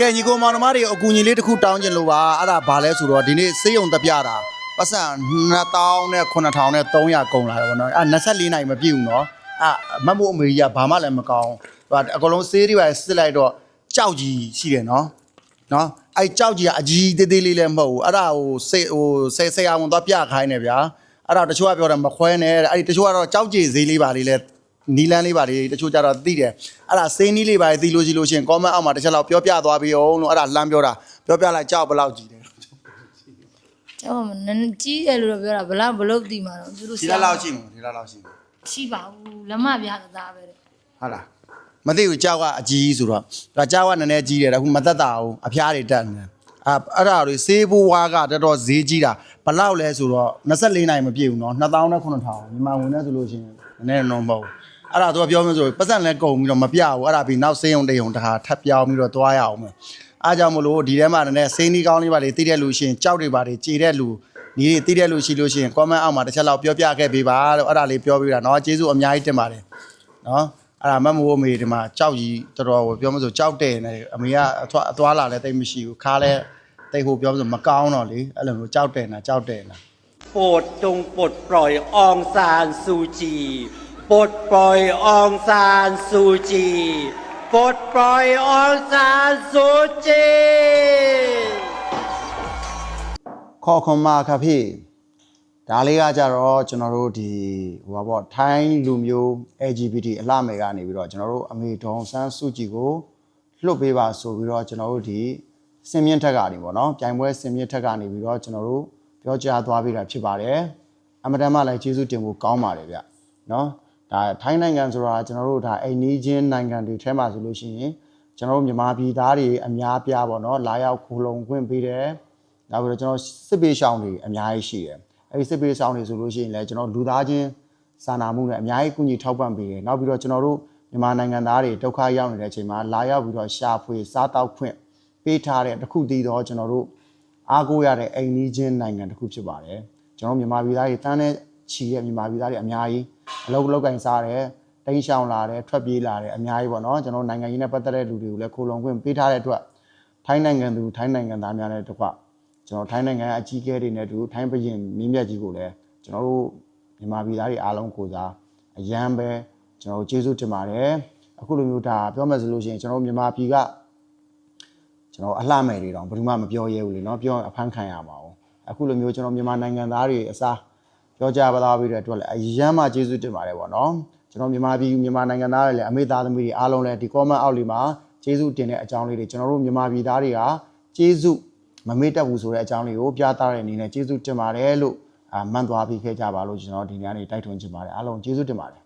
ကဲညီကိုမောင်နှမတွေအကူညီလေးတစ်ခုတောင်းချင်လို့ပါအဲ့ဒါဘာလဲဆိုတော့ဒီနေ့စေးရုံတပြတာပတ်စံ2000နဲ့9300နဲ့300ကုန်လာတယ်ဗောနော်အဲ့24နိုင်မပြည့်ဘူးနော်အဲ့မတ်မို့အမေကြီးကဘာမှလည်းမကောင်းဟိုအကလုံးစေးတွေပါစစ်လိုက်တော့ကြောက်ကြီးရှိတယ်နော်နော်အဲ့ကြောက်ကြီးကအကြီးသေးသေးလေးလည်းမဟုတ်ဘူးအဲ့ဒါဟိုစေဟိုဆေဆရာဝန်သွားပြခိုင်းနေဗျာအဲ့ဒါတချို့ကပြောတယ်မခွဲနဲ့တဲ့အဲ့ဒီတချို့ကတော့ကြောက်ကြီးဈေးလေးပါလေးလဲ နီလန်းလေးပါလေတချို့ကြတော့သိတယ်အဲ့ဒါစေးနီးလေးပါလေသိလို့ရှိလို့ရှရင် comment အောက်မှာတစ်ချက်လောက်ပြောပြသွားပြီးအောင်လို့အဲ့ဒါလှမ်းပြောတာပြောပြလိုက်ကြောက်ဘယ်လောက်ကြီးတယ်ကျောင်းကနည်းကြီးတယ်လို့တော့ပြောတာဘလောက်ဘလောက်တည်မှာတော့သူတို့ဒီလောက်လောက်ရှိမှာဒီလောက်လောက်ရှိမှာရှိပါဘူးလက်မပြတာသားပဲတဲ့ဟုတ်လားမသိဘူးကြောက်ကအကြီးဆိုတော့ဒါကြောက်ကနည်းနည်းကြီးတယ်ဒါခုမသက်တာဘူးအဖျားတွေတက်နေတယ်အဲ့အဲ့ဒါတွေစေးဘိုးဝါကတော်တော်ဈေးကြီးတာဘယ်လောက်လဲဆိုတော့24နိုင်မပြည့်ဘူးနော်2000နဲ့9000မြန်မာဝင်နေဆိုလို့ရှိရင်နည်းနည်းတော့မဟုတ်ဘူး အဲ့ဒါသူကပြောမှဆိုပတ်စံလဲကုန်ပြီးတော့မပြဘူးအဲ့ဒါပြီးနောက်စေးရုံတိတ်ုံတခါထပ်ပြောင်းပြီးတော့သွားရအောင်မယ်အားကြောင့်မလို့ဒီထဲမှာနည်းနည်းစေးနီးကောင်းလေးပါလေသိတဲ့လူရှင်ကြောက်တွေပါလေကြည်တဲ့လူညီတွေသိတဲ့လူရှိလို့ရှိရင် comment အောက်မှာတစ်ချက်လောက်ပြောပြခဲ့ပေးပါလို့အဲ့ဒါလေးပြောပြတာเนาะကျေးဇူးအများကြီးတင်ပါတယ် နော်အဲ့ဒါမတ်မိုးအမေဒီမှာကြောက်ကြီးတော်တော်ဟိုပြောမလို့ကြောက်တယ်နေအမေကအသွားအသွားလာလည်းတိတ်မရှိဘူးခါလဲတိတ်ဟိုပြောမလို့မကောင်းတော့လေအဲ့လိုမျိုးကြောက်တယ်နာကြောက်တယ်နာ โปรดจงปลดปล่อยอองซานซูจี ปลดปล่อยอองซานซูจีปลดปล่อยอองซานซูจี ခေါ်ခွန်မာခဖေဒါလေးကကြတော့ကျွန်တော်တို့ဒီဟိုပါပေါ့ထိုင်းလူမျိုး LGBT အလှမယ်ကနေပြီးတော့ကျွန်တော်တို့အမေဒေါန်ဆန်းစုကြည်ကိုလွတ်ပေးပါဆိုပြီးတော့ကျွန်တော်တို့ဒီစင်မြင့်ထက်ကနေပေါ့နော်ပြိုင်ပွဲစင်မြင့်ထက်ကနေပြီးတော့ကျွန်တော်တို့ပြောကြားသွားပေးတာဖြစ်ပါတယ်အမတန်မှလည်းကျေးဇူးတင်ဖို့ကောင်းပါတယ်ဗျနော် ဒါထိုင်းနိုင်ငံဆိုတာကျွန်တော်တို့ဒါအိမ်နီးချင်းနိုင်ငံတွေထဲမှာဆိုလို့ရှိရင်ကျွန်တော်တို့မြန်မာပြည်သားတွေအများပြားပေါ့နော်လာရောက်ခိုလုံခွင့်ပေးတယ်နောက်ပြီးတော့ကျွန်တော်စစ်ပေးရှောင်းတွေအများကြီးရှိတယ်အဲဒီစစ်ပေးရှောင်းတွေဆိုလို့ရှိရင်လည်းကျွန်တော်လူသားချင်းစာနာမှုနဲ့အများကြီးကူညီထောက်ပံ့ပေးတယ်နောက်ပြီးတော့ကျွန်တော်တို့မြန်မာနိုင်ငံသားတွေဒုက္ခရောက်နေတဲ့အချိန်မှာလာရောက်ပြီးတော့ရှာဖွေစားတောက်ခွင့်ပေးထားတဲ့တစ်ခုတည်းတော့ကျွန်တော်တို့အားကိုးရတဲ့အိမ်နီးချင်းနိုင်ငံတစ်ခုဖြစ်ပါတယ်ကျွန်တော်မြန်မာပြည်သားတွေတန်းနဲ့ချီတဲ့မြန်မာပြည်သားတွေအများကြီး အလုပ်လုပ်ကင်စားတယ်တိန်းရှောင်လာတယ်ထွက်ပြေးလာတယ်အများကြီးပေါ့နော်ကျွန်တော်နိုင်ငံကြီးနဲ့ပတ်သက်တဲ့လူတွေကိုလည်းခိုးလုံခွင့်ပေးထားတဲ့အတွက်ထိုင်းနိုင်ငံသူထိုင်းနိုင်ငံသားများနဲ့တကွ ကျွန်တော်ထိုင်းနိုင်ငံအကြီးအကဲတွေနဲ့အတူထိုင်းဘရင်မင်းမြတ်ကြီးကိုလည်းကျွန်တော်တို့မြန်မာပြည်သားတွေအားလုံးကိုစားအရန်ပဲကျွန်တော်တို့ကျေးဇူးတင်ပါတယ်အခုလိုမျိုးဒါပြောမယ်ဆိုလို့ရှိရင်ကျွန်တော်တို့မြန်မာပြည်ကကျွန်တော်အလှမယ်တွေတော့ဘယ်သူမှမပြောရဲဘူးလေเนาะပြောရင်အဖမ်းခံရမှာ哦အခုလိုမျိုးကျွန်တော်မြန်မာနိုင်ငံသားတွေအစား ပြောကြားပသားပြီးတဲ့အတွက်လည်းအရန်မှကျေးဇူးတင်ပါတယ်ပေါ့နော်ကျွန်တော်မြန်မာပြည်မြန်မာနိုင်ငံသားတွေလည်းအမေသားသမီးတွေအားလုံးလည်းဒီ comment အောက်လေးမှာကျေးဇူးတင်တဲ့အကြောင်းလေးတွေကျွန်တော်တို့မြန်မာပြည်သားတွေကကျေးဇူးမမေ့တတ်ဘူးဆိုတဲ့အကြောင်းလေးကိုပြသတဲ့အနေနဲ့ကျေးဇူးတင်ပါတယ်လို့မှန်သွားပြီးခဲ့ကြပါလို့ကျွန်တော်ဒီနေ့ကနေတိုက်တွန်းချင်ပါတယ်အားလုံးကျေးဇူးတင်ပါတယ်